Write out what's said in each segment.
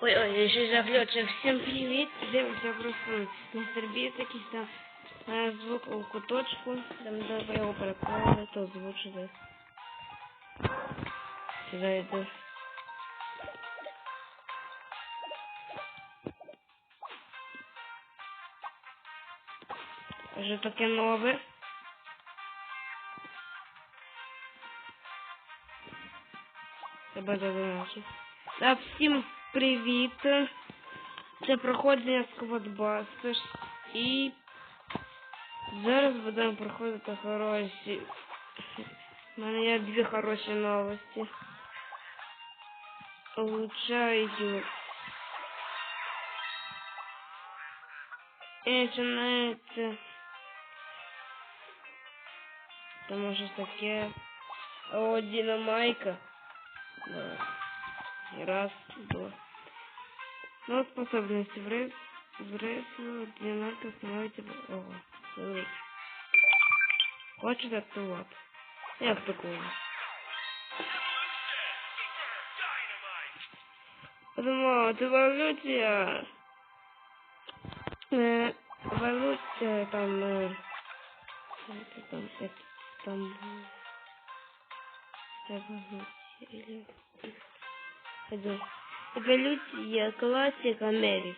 Ой, ой, я ще заглючив. Всім привіт. Дивимося просто на сербі якийсь там е, звук у куточку. Там треба його переправити, то озвучити. Сюди йду. Вже таке нове. Тебе задонати. Так, всім привіт. Це проходження Squadbusters. І зараз будемо проходити хороші. У мене є дві хороші новості. Улучшаю. І починається. Тому що таке. О, динамайка. Давай. И Раз, два. Ну, способности взрыв, взрыв, динамика становится... Ого, смотри. Хочет активувати. Як такого? Думаю, це еволюція. Е, Еволюція там... е, Це там... Це там... Еволюція или... Ходи. Еволюція класика Меріс.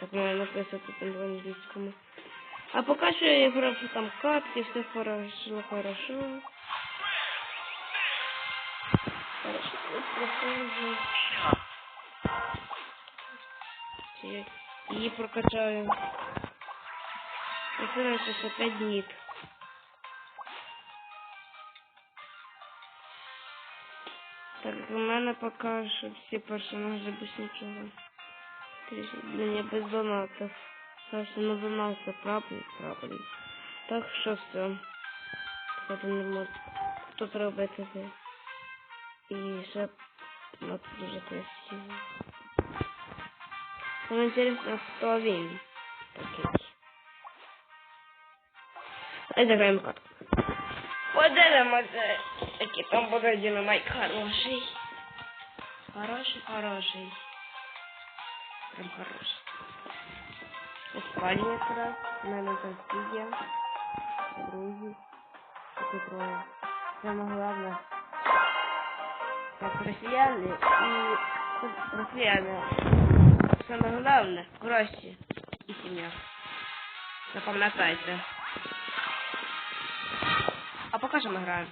Так має написати там в англійському. А поки що я грав що там катки, все хорошо, хорошо. Хорошо, прохожу. Чи- Її прокачаю. Осталось ще 5 днів. Так, у мене поки що всі персонажі без нічого. Трішки мені без донатів. Просто на донати правильно, правильно. Так що все. Тепер не можу. Тут робити це. І ще от дуже красиво. Мені інтересно, хто він такий. Ай, заграємо катку. Подивимося, який там буде динамайк хороший. Хороший, хороший. Прям хороший. Іспанія якраз. У мене там всі є. Друзі. Такі троє. Саме головне. Як росіяни і росіяни. Саме головне гроші і що ми граємо.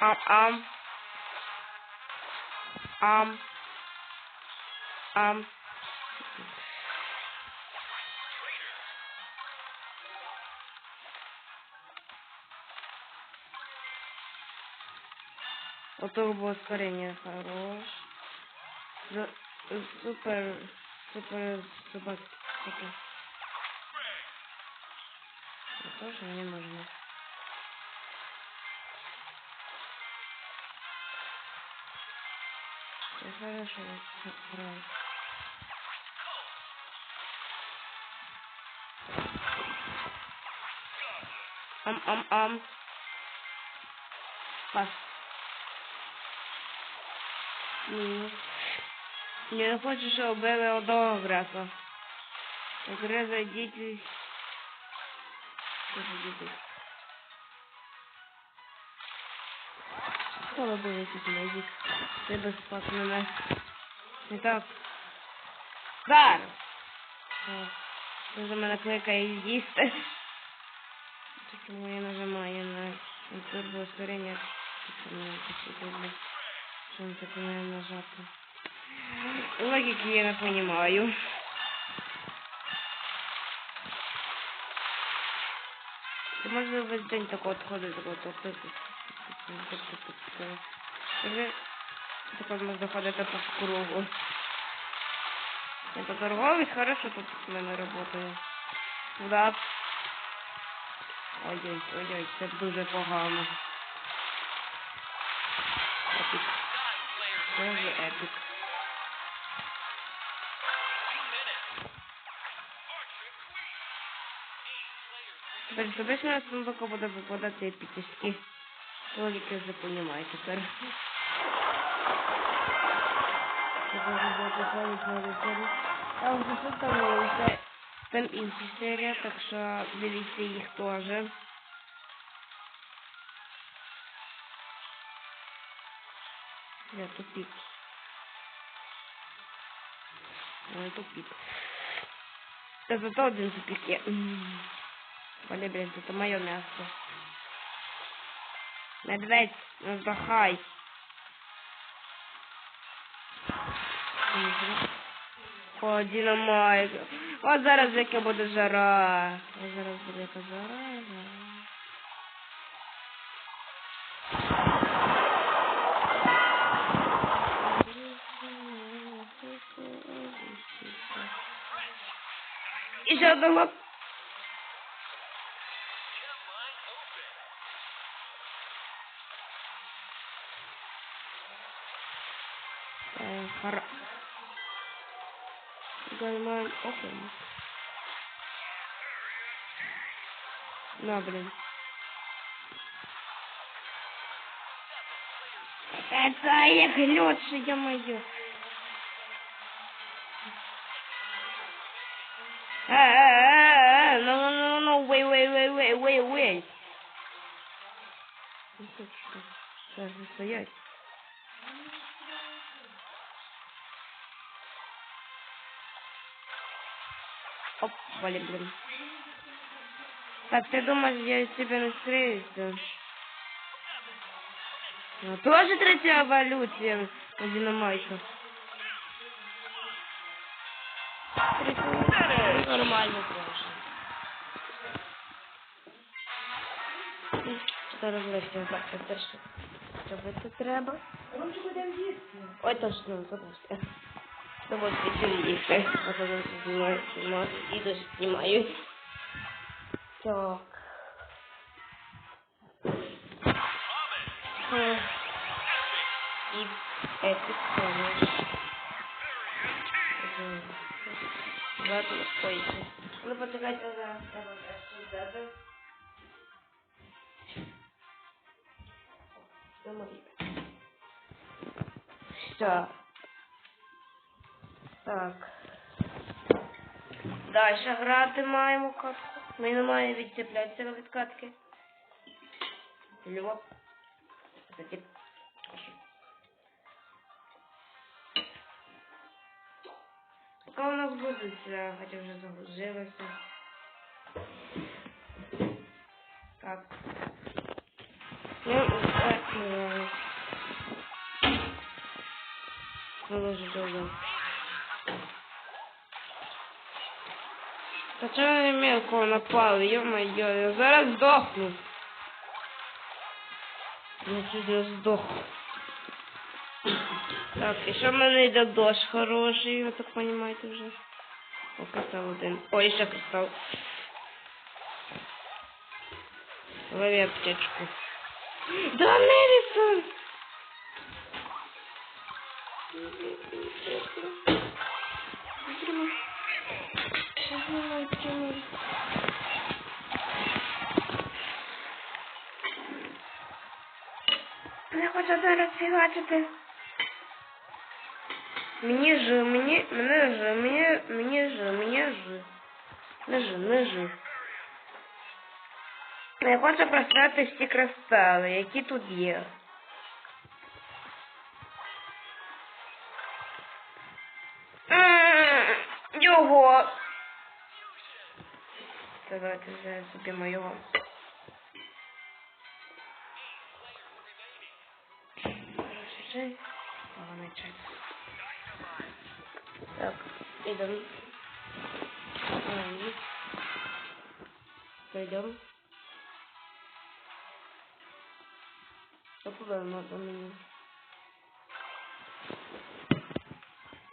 Ам, ам. Ам. Ам. Вот было ускорение хорош. Супер, супер, супер, супер. Это тоже мне нужно. Всё хорошо, играю. Ам-ам-ам. Пас. Ні. Я не хочу, щоб вбили одного грека. Гри зайдіть. і- Що за діти? Коли був якийсь медик. Ти би спас мене. Не так. Зараз! О, Ти за мене кликає їсти. Чому я нажимаю на турбо ускорення? Тільки мене посвітили. Що він таке не нажати? Логики я не понимаю. Ти можна весь день так от ходити, от от от. Так от можна ходити по кругу. Это торговец хорошо тут в мене працює. Да. Ой-ой, ой-ой, це дуже погано. Епік. Дуже епік. Тепер собачна сундука буде випадати епічні. Ролики вже понімаю тепер. Тепер буде плані плані плані. А вже що там це там інші серія, так що дивіться їх теж. Я тупик. Ой, тупик. Да зато один тупик є. Блин, это мое мясо. Медведь, ну здохай. О, динамайк. От зараз яка буде жара. От зараз буде яка жара. І ще одного. Э, хор... Гайман open. На, блин. Это я глючи, я мою. No, no, no, no, wait, wait, wait, wait, wait, wait. Ну, тут что? Сейчас не стоять. Оп, блин, блин. Так, ты думаешь, я из тебя настреюсь? Ну, тоже третья эволюция у динамайка. Нормально тоже. Що розлишся, так, це теж робити треба. Ой, точно, забувся. Тому що їсти, а потім знімаю, знімаю, і дуже знімаю. Так. Е, І епік помощь. Ладно, стойте. Ну, почекайте зараз, треба теж взяти. Все. Так. Дальше грати маємо катку. Ми не маємо відцеплятися від катки. Льоп. Затіп. Поки у нас грузиться, хоча вже загрузилося. Так. Ну, так, ну, Положи долго. Та чого не мелкого напали, ё-моё, я зараз здохну. Я чуть не здох. Так, і що в мене йде дощ хороший, ви так розумієте вже. О, кристал один. Ой, ще кристал. Лови аптечку. Да, Невисон! Не хочу зараз фігачити. Мені ж, мені, мене ж, мені, мені ж, мені ж. Не ж, не ж. Я хочу просрати всі кристали, які тут є. Це давайте вже собі його. Розжижай. Поганий чай. Так. Ай. Пойдем. Откуда надо мне?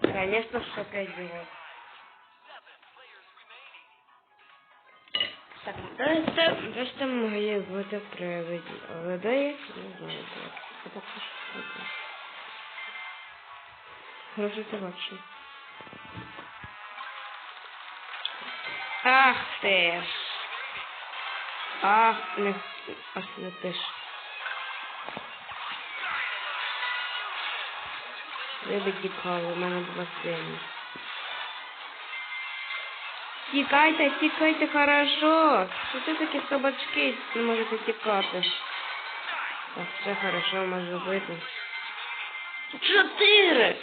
Конечно, что опять делать. Це просто моє бути приводі. Але де я не знаю. Це поки що. Хорошо це бачу. Ах ти ж. Ах, не, ах, не ти ж. Вибить діпало, у мене була сильність. Тікайте, тікайте, хорошо. Що це такі собачки, не можете тікати? Так, все хорошо, може бути. Чотири!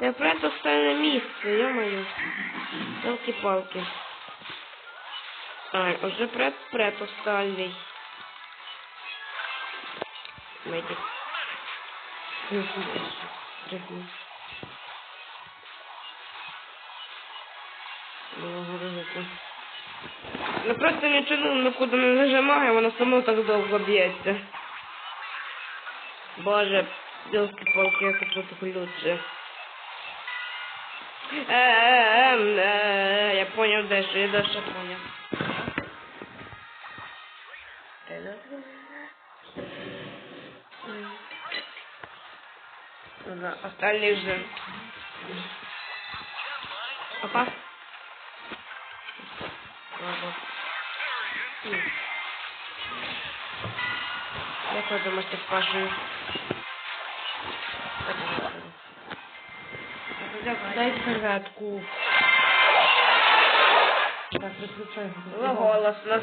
Це прет останнє місце, йо-моє. Палки-палки. Ай, уже прет останній. Медик. Тряхну. Ну просто нічого нікуди не нажимає, воно само так довго б'ється. Боже, білки-палки, як це так лучше. Е-е-е, е, я понял дальше, я дальше понял. Ну да, остальные же. Опа. Ладно. Як ви думаєте, впашую? Дай серветку. Так, виключай. Було голосно.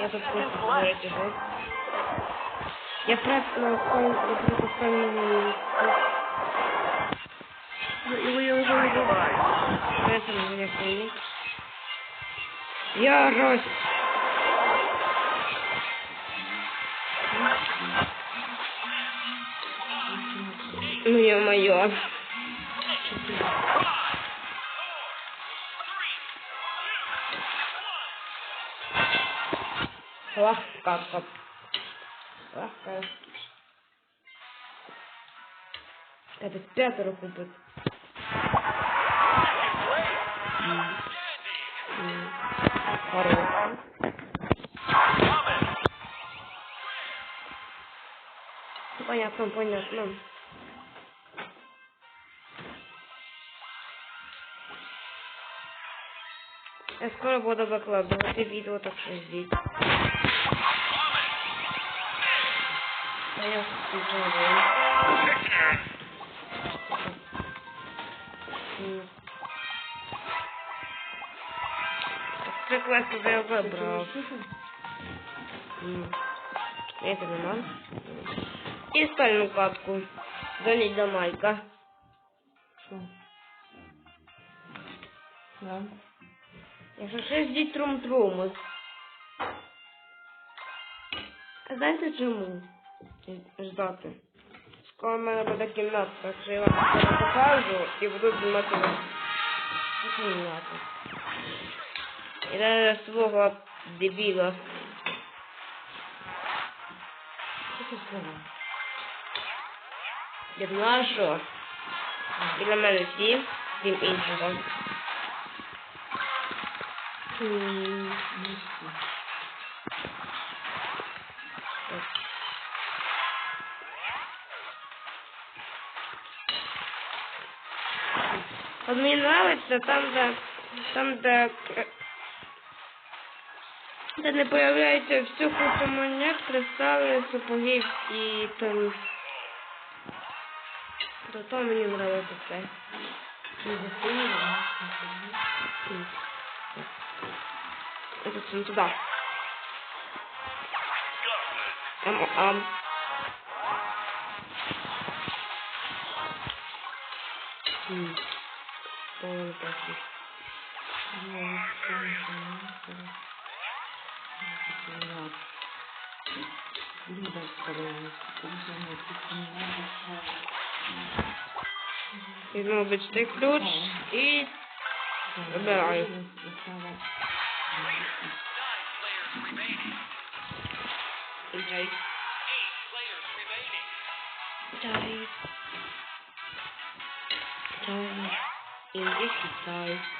Я тут просто його. Я просто я просто останній... Його я вже не буваю. Это меня хренит. Ярость! Ну, ё-моё. Лахка, кап. Лахка. Это пятеро купит. Хорошо. Понятно, понятно. Я скоро буду выкладывать видео, так что ждите. Понял, квест уже я вибрав. М. Это не нам. І стальну катку. Доліть до Майка. Що? Да. Якщо ще ждіть трум-труму. А знаєте чому? Ждати. Скоро в мене буде кімната, так що я вам скоро покажу і буду знімати вас. Кімнату. І навіть свого дебіла. Що ти сказав? Я знаю, що. Біля мене сім, сім іншого. М, ну, що? Вот мне нравится там, де, там, де, к- де не появляється всю кучу монет, кристали, сапогів і там. То, то мені нравится це. Ти засунула? Это все туда. Ам, ам. М. Полный пошли. Genau, mit Steckflutsch. E. Überall. Okay. Die. Die. In richtig Zeit.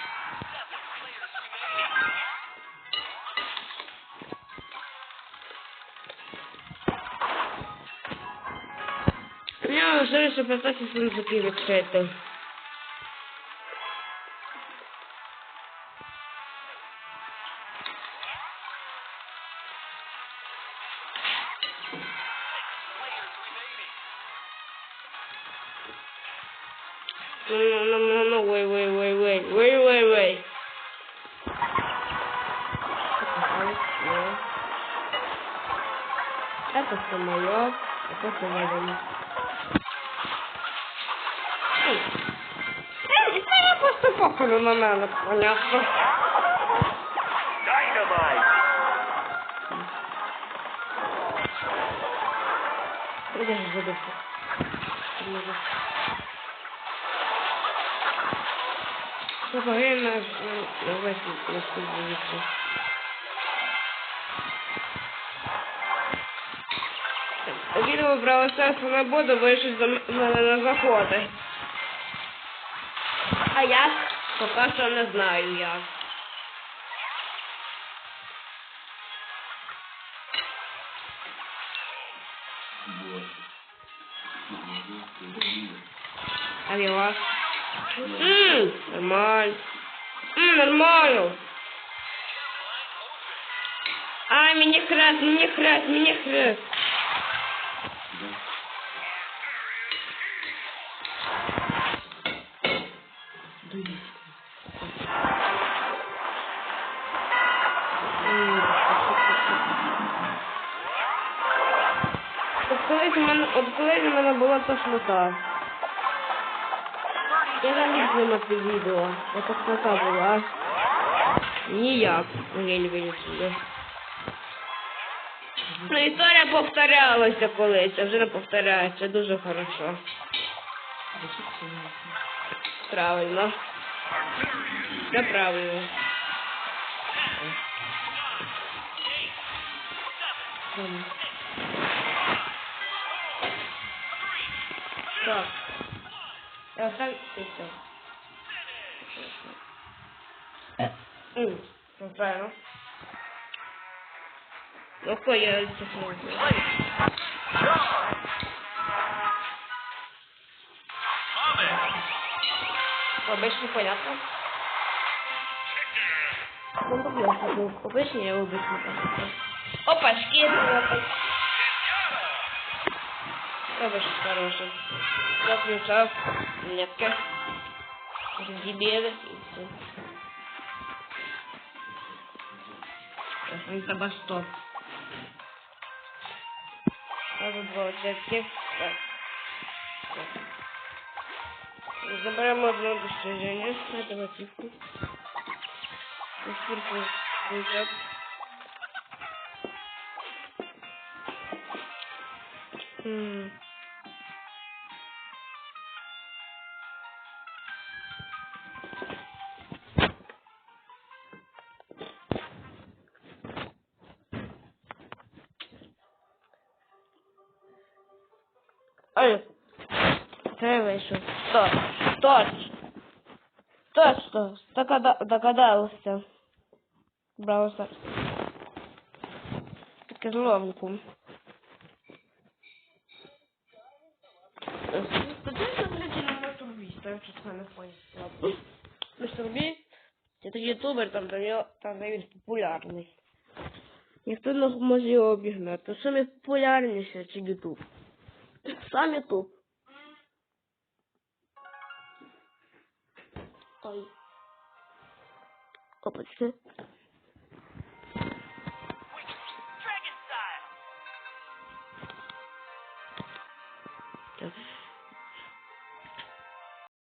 Sorry, że bez takich języki wykryty. No, no, no, no, no, wait, wait, wait, wait, wait, wait. Это самолет, это самолет. Я просто попалю на мене, понятно. Dynamite! Я ж задохну. Сапоги на весь просто дивіться. Відео про все свободу вийшов до мене на заходи. А як? Поки що не знаю як. А дела? Ммм, нормально. Ммм, нормально. А, мені хрест, мені хрест, мені хрест. Мене тошнота. Я не міг знімати відео. Я тошнота була. Ніяк. Я не сюди. Ну, історія повторялася колись, а вже не повторяється. Дуже хорошо. Правильно. Все правильно. Ладно. Так. Я так и все. М, ну, правильно. Ну, какой я честно Обычно понятно. Ну, побьёшь, обычно я обычно понятно. Опачки, опачки. Обычно хороший. Я включал нетка. Дебилы и все. Сейчас он тебе стоп. Сразу два клетки. Так. Заберем одно достижение. Это мотивку. Четвертый прыжок. М. ставлю числа на фоні. Мастурбі, це такий ютубер, там, там, його- там де він популярний. Ніхто не може його обігнати. Саме популярніше це ютуб. Сам ютуб. 不是。